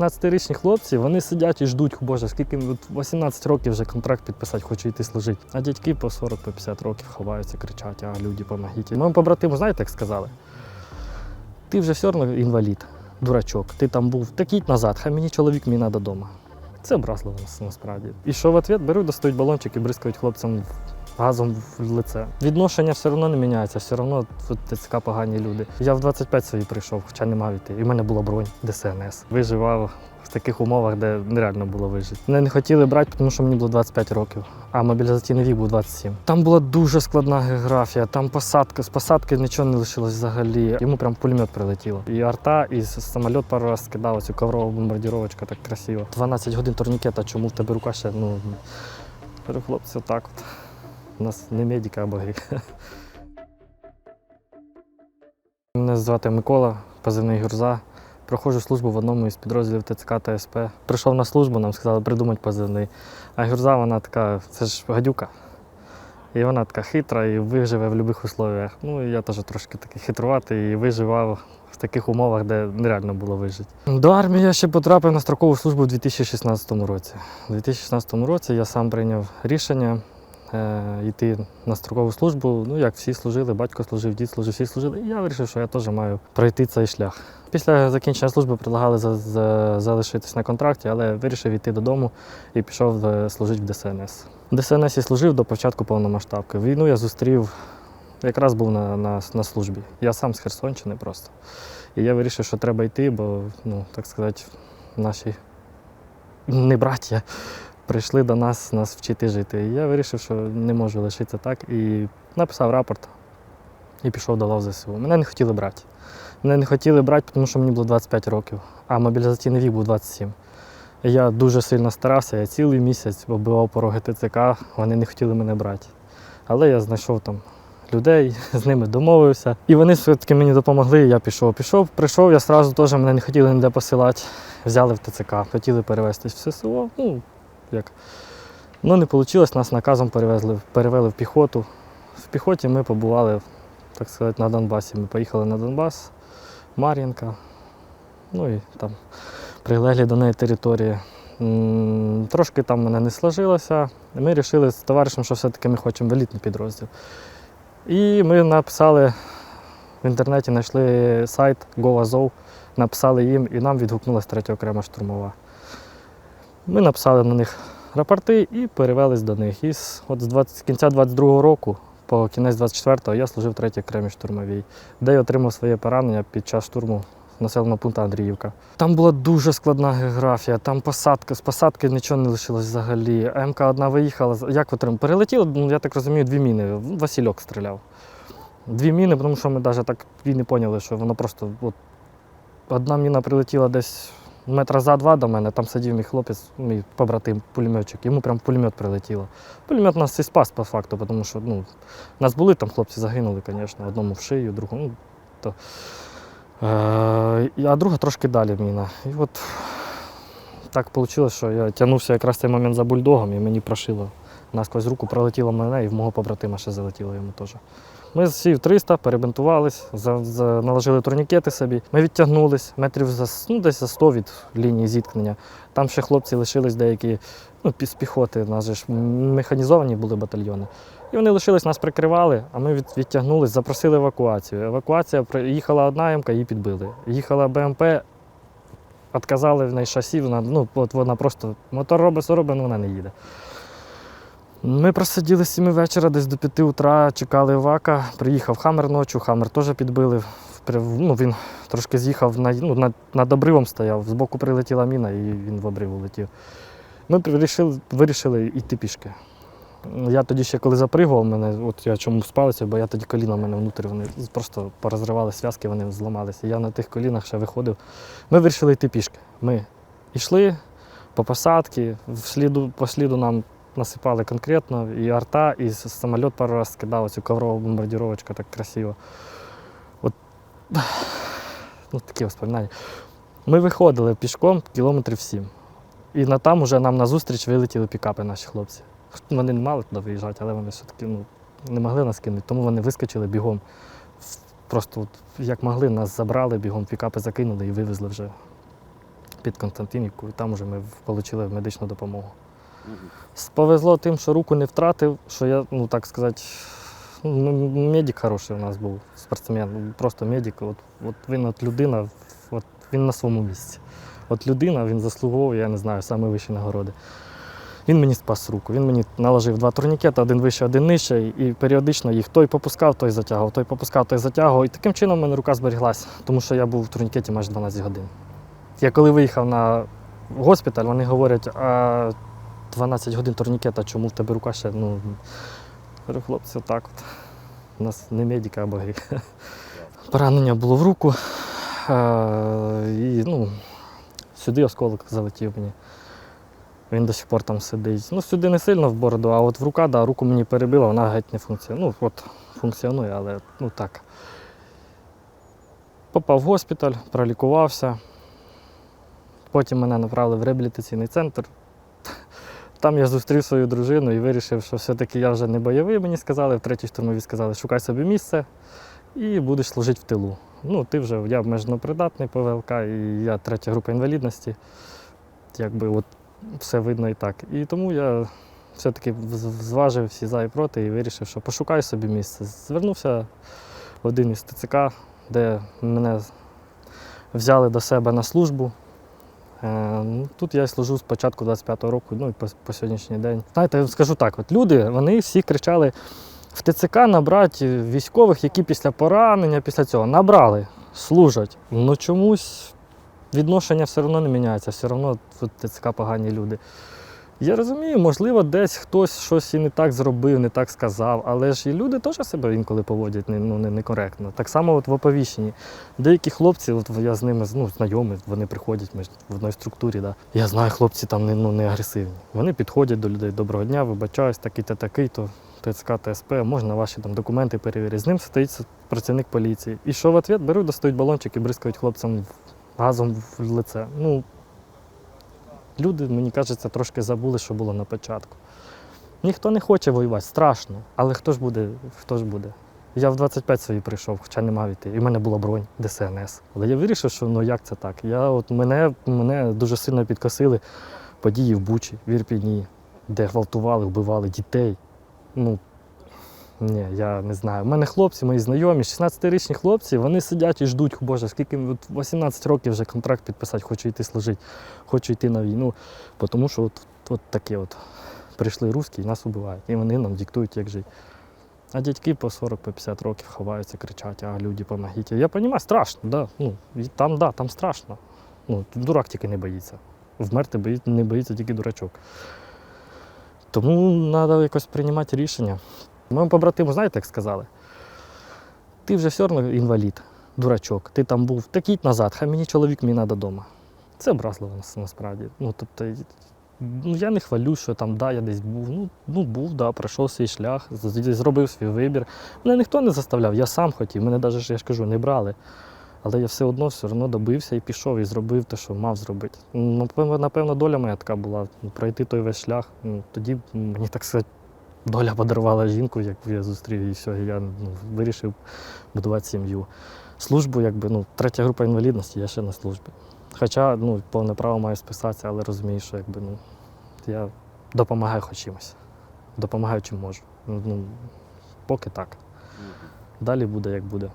16-річні хлопці, вони сидять і ждуть, боже, скільки от 18 років вже контракт підписати, хочу йти служити. А дядьки по 40 по 50 років ховаються, кричать, а люди, помогіть. Моєму побратиму, знаєте, як сказали? Ти вже все одно інвалід, дурачок, ти там був, так їдь назад, хай мені чоловік мій надо дома. Це образливо нас- насправді. І що в ответ беруть, достають балончик і бризкають хлопцям газом в лице. Відношення все одно не міняється, все одно тут ТЦК погані люди. Я в 25 свої прийшов, хоча не мав іти. І в мене була бронь ДСНС. Виживав в таких умовах, де нереально було вижити. Мене не хотіли брати, тому що мені було 25 років, а мобілізаційний вік був 27. Там була дуже складна географія, там посадка, з посадки нічого не лишилось взагалі. Йому прям пулемет прилетіло. І арта, і самоліт пару раз скидав цю коврову бомбардіровочка так красиво. 12 годин турнікета, чому в тебе рука ще, ну. Хлопці, отак от. У нас не медика, а боги. Мене звати Микола, позивний Гюрза. Проходжу службу в одному із підрозділів ТЦК та СП. Прийшов на службу, нам сказали придумати позивний. А Гюрза, вона така, це ж гадюка. І вона така хитра і виживе в будь-яких условиях. Ну я теж трошки такий хитруватий і виживав в таких умовах, де нереально було вижити. До армії я ще потрапив на строкову службу у 2016 році. У 2016 році я сам прийняв рішення йти на строкову службу. Ну, як всі служили, батько служив, дід служив, всі служили. І я вирішив, що я теж маю пройти цей шлях. Після закінчення служби предлагали за, за, залишитись на контракті, але вирішив йти додому і пішов е, служити в ДСНС. В ДСНС я служив до початку повномасштабки. Війну я зустрів, якраз був на, на, на службі. Я сам з Херсонщини просто. І я вирішив, що треба йти, бо, ну, так сказати, наші не браття прийшли до нас, нас вчити жити. І я вирішив, що не можу лишитися так. І написав рапорт і пішов до лав ЗСУ. Мене не хотіли брати. Мене не хотіли брати, тому що мені було 25 років, а мобілізаційний вік був 27. Я дуже сильно старався, я цілий місяць оббивав пороги ТЦК, вони не хотіли мене брати. Але я знайшов там людей, з ними домовився. І вони все-таки мені допомогли, я пішов. Пішов, прийшов, я одразу теж мене не хотіли ніде посилати. Взяли в ТЦК, хотіли перевезти в ССО. Ну, як. Ну, не вийшло, нас наказом перевезли, перевели в піхоту. В піхоті ми побували, так сказати, на Донбасі. Ми поїхали на Донбас, Мар'їнка, ну і там прилеглі до неї території. Трошки там мене не сложилося. Ми вирішили з товаришем, що все-таки ми хочемо елітний підрозділ. І ми написали в інтернеті, знайшли сайт GoAzov, написали їм, і нам відгукнулася третя окрема штурмова. Ми написали на них рапорти і перевелись до них. І от з 20, з кінця 22-го року по кінець 24-го я служив третій окремій штурмовій, де я отримав своє поранення під час штурму населеного пункту Андріївка. Там була дуже складна географія, там посадка, з посадки нічого не лишилось взагалі. МК одна виїхала. Як отримав? Перелетіло, ну, я так розумію, дві міни. Васильок стріляв. Дві міни, тому що ми навіть так і не поняли, що воно просто. От, одна міна прилетіла десь метра за два до мене, там сидів мій хлопець, мій побратим, пулеметчик, йому прям пулемет прилетіло. Пулемет нас і спас по факту, тому що ну, нас були там хлопці загинули, звісно, одному в шию, другому. Ну, то. Е, а друга трошки далі міна. І от так вийшло, що я тягнувся якраз цей момент за бульдогом і мені прошило. Насквозь руку пролетіло мене і в мого побратима ще залетіло йому теж. Ми всі в 300 перебинтувались, наложили турнікети собі. Ми відтягнулись метрів за, ну, десь за 100 від лінії зіткнення. Там ще хлопці лишились деякі ну, з піхоти, у нас же ж механізовані були батальйони. І вони лишились, нас прикривали, а ми від, відтягнулись, запросили евакуацію. Евакуація їхала одна ямка, її підбили. Їхала БМП, відказали в неї шасі, вона, ну, от вона просто мотор робить, все робить, але вона не їде. Ми просиділи з 7 вечора, десь до 5 утра, чекали евака. Приїхав хамер ночі, хамер теж підбили. Ну, він трошки з'їхав на, ну, над, над обривом стояв, збоку прилетіла міна і він в обрив улетів. Ми вирішили, вирішили йти пішки. Я тоді ще коли запригував мене, от я чому спалися, бо я тоді коліна в мене внутрі, вони просто порозривали зв'язки, вони зламалися. Я на тих колінах ще виходив. Ми вирішили йти пішки. Ми йшли по посадці, по сліду нам насипали конкретно, і арта, і самоліт пару раз скидав цю коврову бомбардіровочку так красиво. От ну, такі воспоминання. Ми виходили пішком кілометрів сім. І на там уже нам назустріч вилетіли пікапи наші хлопці. Вони не мали туди виїжджати, але вони все-таки ну, не могли нас кинути, тому вони вискочили бігом. Просто от, як могли, нас забрали, бігом пікапи закинули і вивезли вже під Константинівку, і там вже ми отримали медичну допомогу. Повезло тим, що руку не втратив, що я, ну так сказати, ну, медик хороший у нас був, спортсмен, просто медик. От, от він от людина, от він на своєму місці. От людина, він заслуговує, я не знаю, саме вищі нагороди. Він мені спас руку. Він мені наложив два турнікети, один вище, один нижче, і періодично їх той попускав, той затягував, той попускав, той затягував. І таким чином в мене рука зберіглася, тому що я був в турнікеті майже 12 годин. Я коли виїхав на госпіталь, вони говорять, а 12 годин турнікета, чому в тебе рука ще? Ну, говорю, хлопці, отак от. У нас не медики, а боги. Поранення було в руку. Е, і, ну, сюди осколок залетів мені. Він до сих пор там сидить. Ну, сюди не сильно в бороду, а от в рука, да, руку мені перебила, вона геть не функціонує. Ну, от функціонує, але ну так. Попав в госпіталь, пролікувався. Потім мене направили в реабілітаційний центр. Там я зустрів свою дружину і вирішив, що все-таки я вже не бойовий, мені сказали. В третій штурмовій сказали, шукай собі місце і будеш служити в тилу. Ну, ти вже я обмежено придатний по ВЛК, і я третя група інвалідності. Якби от все видно і так. І тому я все-таки зважив всі за і проти і вирішив, що пошукай собі місце. Звернувся в один із ТЦК, де мене взяли до себе на службу. Е, ну, Тут я служу з початку 25-го року, ну і по, по сьогоднішній день. Знаєте, скажу так: от люди вони всі кричали в ТЦК набрати військових, які після поранення, після цього набрали, служать. Ну чомусь відношення все одно не міняється, все одно в ТЦК погані люди. Я розумію, можливо, десь хтось щось і не так зробив, не так сказав, але ж і люди теж себе інколи поводять ну, некоректно. Так само от в оповіщенні. Деякі хлопці, от я з ними ну, знайомий, вони приходять, ми в одній структурі. Да. Я знаю, хлопці там не, ну, не агресивні. Вони підходять до людей, доброго дня, вибачаюсь, такий-то, такий-то. ТЦК, ТСП, можна ваші там документи перевірити. З ним стоїть працівник поліції. І що в ответ беруть, достають балончик і бризкають хлопцям газом в лице. Ну, люди, мені кажеться, трошки забули, що було на початку. Ніхто не хоче воювати, страшно. Але хто ж буде? Хто ж буде? Я в 25 свої прийшов, хоча не мав іти. І в мене була бронь ДСНС. Але я вирішив, що ну як це так? Я, от, мене, мене дуже сильно підкосили події в Бучі, в Ірпіні, де гвалтували, вбивали дітей. Ну, ні, я не знаю. У мене хлопці, мої знайомі, 16-річні хлопці, вони сидять і ждуть, боже, скільки от 18 років вже контракт підписати, хочу йти служити, хочу йти на війну. Тому що от, от таке от. Прийшли русські і нас убивають. І вони нам диктують, як жити. А дядьки по 40-50 років ховаються, кричать, а люди, помогіть. Я розумію, страшно, да. Ну, там, да, там страшно. Ну, дурак тільки не боїться. Вмерти бої- не боїться тільки дурачок. Тому треба якось приймати рішення. Моєму побратиму, знаєте, як сказали? Ти вже все одно інвалід, дурачок. Ти там був, так їдь назад, хай мені чоловік мій треба вдома. Це образливо насправді. Ну, тобто, ну, я не хвалю, що там, да, я десь був. Ну, ну був, да, пройшов свій шлях, зробив свій вибір. Мене ніхто не заставляв, я сам хотів. Мене навіть, я ж кажу, не брали. Але я все одно все одно добився і пішов, і зробив те, що мав зробити. Напевно, доля моя така була ну, пройти той весь шлях. Тоді мені так сказати, доля подарувала жінку, яку я зустрів, і все, і я ну, вирішив будувати сім'ю. Службу, якби, ну, третя група інвалідності, я ще на службі. Хоча ну, повне право маю списатися, але розумію, що якби, ну, я допомагаю хоч чимось. Допомагаю чим можу. Ну, поки так. Далі буде, як буде.